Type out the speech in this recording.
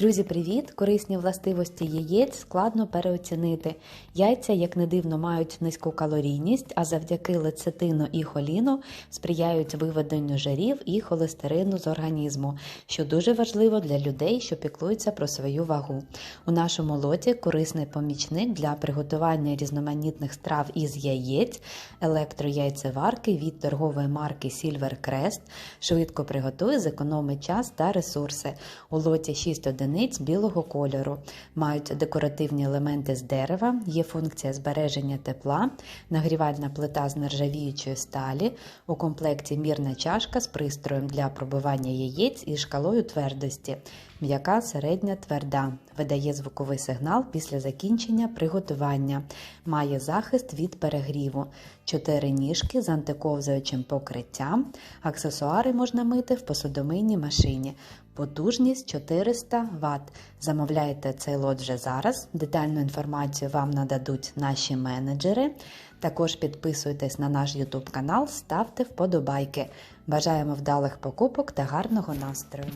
Друзі, привіт! Корисні властивості яєць складно переоцінити. Яйця, як не дивно, мають низьку калорійність, а завдяки лецитину і холіну сприяють виведенню жирів і холестерину з організму, що дуже важливо для людей, що піклуються про свою вагу. У нашому лоті корисний помічник для приготування різноманітних страв із яєць, електрояйцеварки від торгової марки Silver Crest, швидко приготує, зекономить час та ресурси. У лоті 6 одиниць білого кольору, мають декоративні елементи з дерева, є функція збереження тепла, нагрівальна плита з нержавіючої сталі, у комплекті мірна чашка з пристроєм для пробивання яєць і шкалою твердості, м'яка середня тверда, видає звуковий сигнал після закінчення приготування, має захист від перегріву, 4 ніжки з антиковзуючим покриттям, аксесуари можна мити в посудомийній машині. Потужність 400 Вт. Замовляйте цей лот вже зараз. Детальну інформацію вам нададуть наші менеджери. Також підписуйтесь на наш YouTube канал, ставте вподобайки. Бажаємо вдалих покупок та гарного настрою!